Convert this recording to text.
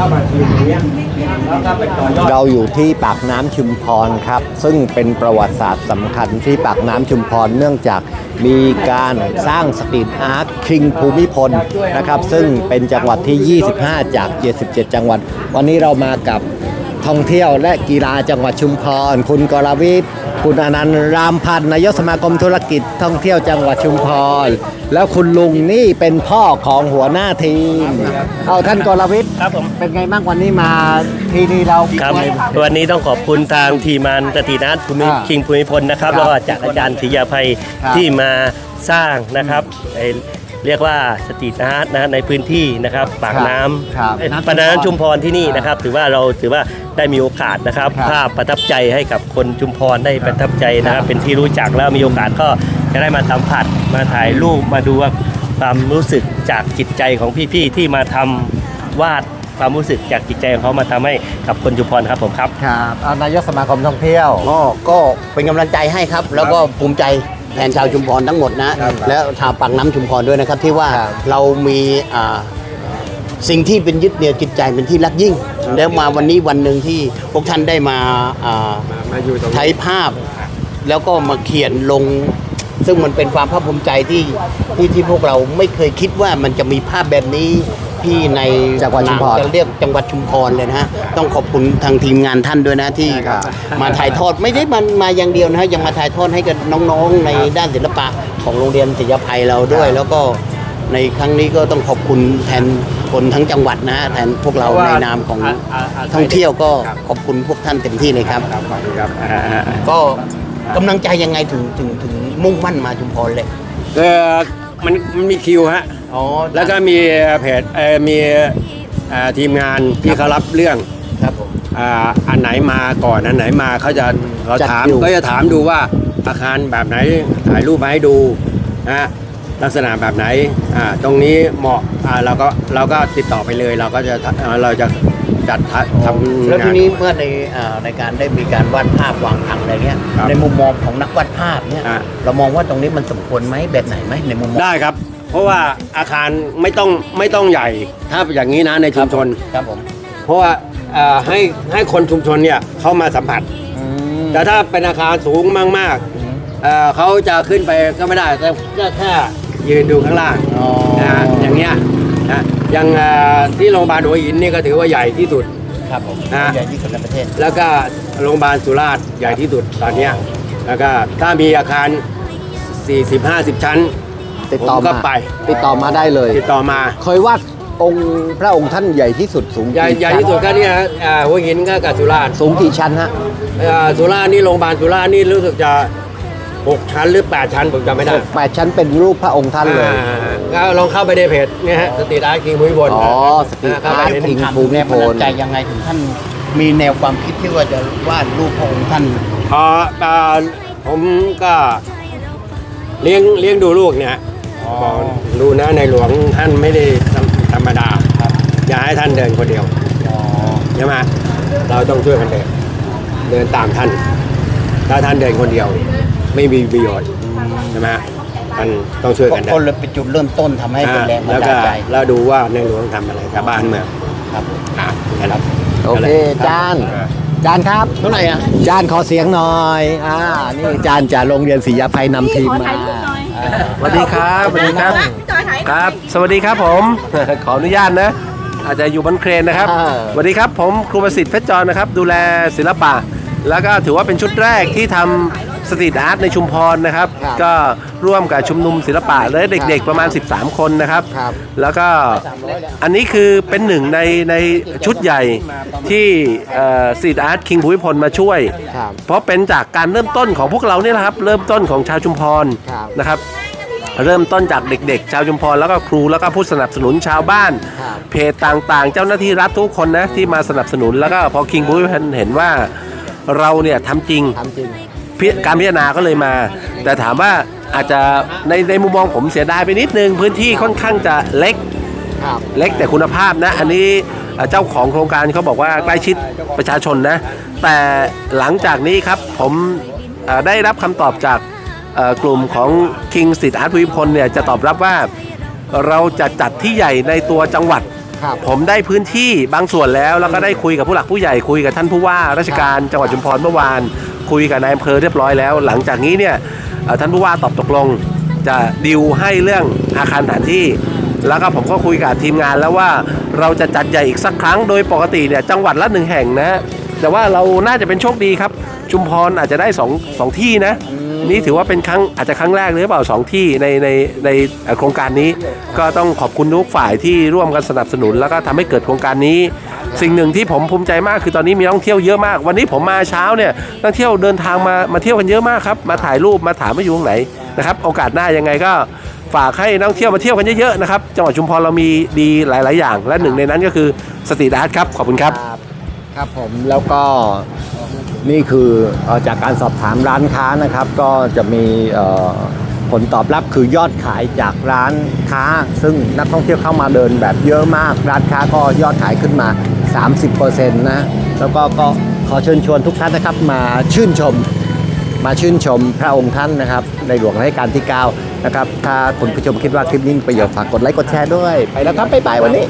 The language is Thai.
เข้ามาทีตรงเนี้ยแล้วก็ไปต่อยอดเราอยู่ที่ปากน้ำชุมพรครับ ซึ่งเป็นประวัติศาสตร์สำคัญที่ปากน้ำชุมพรเนื่องจากมีการสร้างสตรีทอาร์ตคิงภูมิพลนะครับ ซึ่งเป็นจังหวัดที่ 25 จาก 77 จังหวัด วันนี้เรามากับ ท่องเที่ยวและกีฬาจังหวัดชุมพร คุณกรวิทย์คุณอนันต์รามพันธ์นายกสมาคมธุรกิจท่องเที่ยวจังหวัดชุมพร แล้วคุณลุงนี่เป็นพ่อของหัวหน้าทีม เอาท่านกรวิทย์ครับผมเป็นไงบ้างวันนี้มาที่นี่เรา ครับวันนี้ต้องขอบคุณทางทีมงานสตรีนัทภูมิอ่าคิงภูมิพลนะครับครับแล้วก็จากอาจารย์ศรียาภัยครับ ที่มาสร้างนะครับไอ้ เรียกว่าสตรีทอาร์ตนะฮะในพื้นที่นะครับปากน้ครับำเอ้ยปากน้ำชุมพรที่นี่นะครับ ถือว่าเราถือว่าได้มีโอกาสนะครับ ครับภาพประทับใจให้กับคนชุมพรได้ประทับใจนะคครัรับบเป็นที่รู้จักแล้วมีโอกาสก็จะได้มาสัมผัสมาถ่ายรูปมาดูว่าความรู้สึกจากจิตใจของพี่ๆที่มาทำวาดความรู้สึกจากจิตใจของเขามาทำให้กับคนชุมพรครับผมครับ ครับเอานายกสมาคมท่องเที่ยว ก็ก็เป็นกำลังใจให้ครับ แล้วก็ภูมิใจ แทนชาวชุมพรทั้งหมดนะ ครับแล้วชาวปากน้ำชุมพรด้วยนะครับ ที่ว่าครับเรามีอ่าสิ่งที่เป็นยึดเหนี่ยวจิตใจเป็นที่รักยิ่งแล้วมาวันนี้วันหนึ่งที่พวกท่านได้มาอ่ามาอยู่ตรงนี้ ใช้ภาพแล้วก็มาเขียนลง ซึ่งมันเป็นความภาคภูมิใจที่ที่ที่พวกเราไม่เคยคิดว่ามันจะมีภาพแบบนี้ ที่ในจังหวัดชุมพร จะเรียกจังหวัดชุมพรเลยนะฮะต้องขอบคุณทางทีมงานท่านด้วยนะที่ครับมาถ่ายทอดไม่ได้มันมาอย่างเดียวนะฮะยังมาถ่ายทอดให้กับน้องๆในด้านศิลปะของโรงเรียนศิลปภัยเราด้วย แล้วก็ในครั้งนี้ก็ต้องขอบคุณแทนคนทั้งจังหวัดนะฮะแทนพวกเราเพราะว่าในนามของอ่าอ่าอ่าท่องเที่ยวก็ขอบคุณพวกท่านเต็มที่เลยครับครับขอบคุณครับก็กำลังใจยังไงถึงถึงถึงมุ่งมั่นมาชุมพรเลยเออมันมันมีคิวฮะ อ๋อแล้วก็มีเพจเอ่อมีเอ่อทีมงานที่เขารับเรื่องครับผม อ่าอันไหนมาก่อนอันไหนมาเขาจะเขาจัดถามคิว ก็จะถามดูว่าอาคารแบบไหนถ่ายรูปมาให้ดูนะฮะลักษณะแบบไหนอ่าตรงนี้เหมาะอ่าเราก็เราก็ติดต่อไปเลยเราก็จะอ่าเราจะจัดทำทำแล้วทีงานนี้เมื่อในเอ่อในการได้มีการวาดภาพวางผังอะไรเงี้ยครับในมุมมองของนักวาดภาพเนี่ยอะ เรามองว่าตรงนี้มันสมควรไหมแบบไหนไหมในมุมมองได้ครับ เพราะว่าอาคารไม่ต้องไม่ต้องใหญ่ ถ้าอย่างนี้นะในชุมชน ครับผมเพราะว่าเอ่อให้ให้คนชุมชนเนี่ยเข้ามาสัมผัสแต่ถ้าเป็นอาคารสูงมากๆเอ่อเขาจะขึ้นไปก็ไม่ได้แต่ก็แค่ยืนดูข้างล่างอ๋อนะฮะอย่างเงี้ยนะอย่างเอ่อที่โรงพยาบาลหัวหินนี่ก็ถือว่าใหญ่ที่สุด ครับผมนะ ใหญ่ที่สุดในประเทศ แล้วก็โรงพยาบาลสุราษฎร์ใหญ่ที่สุดตอนเนี้ยแล้วก็ถ้ามีอาคาร 40-50 ชั้น ติดต่อผมก็มาไป ติดต่อมาได้เลย ติดต่อมา เคยวาดองค์พระองค์ท่านใหญ่ที่สุดสูงใหญ่กี่ใหญ่ชั้นที่สุดก็เนี่ยฮะอ่าหัวหินก็กับสุราษฎร์สูงกี่ชั้นฮะอ่าสุราษฎร์นี่โรงพยาบาลสุราษฎร์นี่รู้สึกจะ6ชั้นหรือ8ชั้นผมจำไม่ได้แปดชั้นเป็นรูปพระองค์ท่านเลย อ่าก็ลองเข้าไปในเพจเนี่ยฮะสตรีทอาร์ตคิงมุ้ยบนอ๋อสตรีทเข้าไปอาร์ตในคิงถามภูมิแรงพบันดาลลใจยังไงถึงท่านมีแนวความคิดที่ว่าจะวาดรูปพระองค์ท่าน พออ่าผมก็เลี้ยงเลี้ยงดูลูกเนี่ย บอกดูนะในหลวงท่านไม่ได้ธรรมดาอย่าให้ท่านเดินคนเดียวใช่ไหมเราต้องช่วยกันเดินเดินตามท่าน ถ้าท่านเดินคนเดียว ไม่มีประโยชน์ใช่ไหมท่านต้องช่วยกันเดิก็นเลยเป็นจุดเริ่มต้นทำให้เป็นแรงบันแล้วดาก็ลใจแล้วดูว่าในหลวงทำอะไรกับบ้านเมืองครับอะนะครับโอเคจานจานครับเท่าไหร่อะจานขอเสียงหน่อยอ่านี่จานจากโรงเรียนศรียาภัยนำทีมขอมา ถ่ายรูปหน่อยอ่าสวัสดีครับสวัสดีครับพี่จอยถ่ายครับ สวัสดีครับผม ขออนุญาตนะ อาจจะอยู่บนเครนนะครับสวัสดีครับผมครูประสิทธิ์เพชรจรนะครับ ดูแลศิลปะ แล้วก็ถือว่าเป็นชุดแรกที่ทำ สตรีทอาร์ตในชุมพรนะครับก็ร่วมกับชุมนุมศิลปะและเด็ก ๆ ประมาณ 13 คนนะครับ ครับ แล้วก็อันนี้คือเป็นหนึ่งในในชุดใหญ่ที่สตรีทอาร์ตคิงภูมิพลมาช่วย ครับ เพราะเป็นจากการเริ่มต้นของพวกเราเนี่ยแหละครับ เริ่มต้นของชาวชุมพรครับนะครับ เริ่มต้นจากเด็กๆ ชาวชุมพรแล้วก็ครูแล้วก็ผู้สนับสนุนชาวบ้าน ครับเพจต่างๆ เจ้าหน้าที่รัฐทุกคนนะที่มาสนับสนุนแล้วก็พอคิงบูเห็นว่าเราเนี่ยทำจริง ทำจริง พิการพิจารณาก็เลยมา แต่ถามว่าอาจจะในในมุมมองผมเสียดายไปนิดนึง พื้นที่ค่อนข้างจะเล็กครับเล็กแต่คุณภาพนะ อันนี้เอ่อเจ้าของโครงการเขาบอกว่าใกล้ชิดประชาชนนะ แต่หลังจากนี้ครับผมเอ่อได้รับคำตอบจากเอ่อกลุ่มของ King Street Art ภูมิพลเนี่ยจะตอบรับว่าเราจะจัดที่ใหญ่ในตัวจังหวัดครับผมได้พื้นที่บางส่วนแล้ว แล้วก็ได้คุยกับผู้หลักผู้ใหญ่คุยกับท่านผู้ว่าราชการจังหวัดชุมพรเมื่อวาน คุยกับนายอำเภอเรียบร้อยแล้ว หลังจากนี้เนี่ยท่านผู้ว่าตอบตกลงจะดิวให้เรื่องอาคารสถานที่ แล้วก็ผมก็คุยกับทีมงานแล้วว่าเราจะจัดใหญ่อีกสักครั้งโดยปกติเนี่ยจังหวัดละหนึ่งแห่งนะ แต่ว่าเราน่าจะเป็นโชคดีครับ ชุมพรอาจจะได้สองสองที่นะ นี่ถือว่าเป็นครั้งอาจจะครั้งแรกหรือเปล่าสองที่ในในในโครงการนี้ ก็ต้องขอบคุณทุกฝ่ายที่ร่วมกันสนับสนุน แล้วก็ทำให้เกิดโครงการนี้ สิ่งหนึ่งที่ผมภูมิใจมากคือตอนนี้มีนักท่องเที่ยวเยอะมาก วันนี้ผมมาเช้าเนี่ยนักท่องเที่ยวเดินทางมามาเที่ยวกันเยอะมากครับมาถ่ายรูปมาถามว่าอยู่ตรงไหนนะครับโอกาสหน้ายังไงก็ฝากให้นักท่องเที่ยวมาเที่ยวกันเยอะๆนะครับจังหวัดชุมพรเรามีดีหลาย ๆ อย่าง และหนึ่งในนั้นก็คือสตรีทอาร์ตครับขอบคุณครับ ครับผมแล้วก็นี่คือเอ่อจากการสอบถามร้านค้านะครับ ก็จะมีเอ่อผลตอบรับคือยอดขายจากร้านค้า ซึ่งนักท่องเที่ยวเข้ามาเดินแบบเยอะมาก ร้านค้าก็ยอดขายขึ้นมา 30%นะ แล้วก็ก็ขอเชิญชวนทุกท่านนะครับ มาชื่นชม มาชื่นชมพระองค์ท่านนะครับ ในหลวงรัชกาลที่ 9 นะครับ ถ้าคุณผู้ชมคิดว่าคลิปนี้มีประโยชน์ฝากกดไลค์กดแชร์ด้วย ไปแล้วครับ บ๊ายบายวันนี้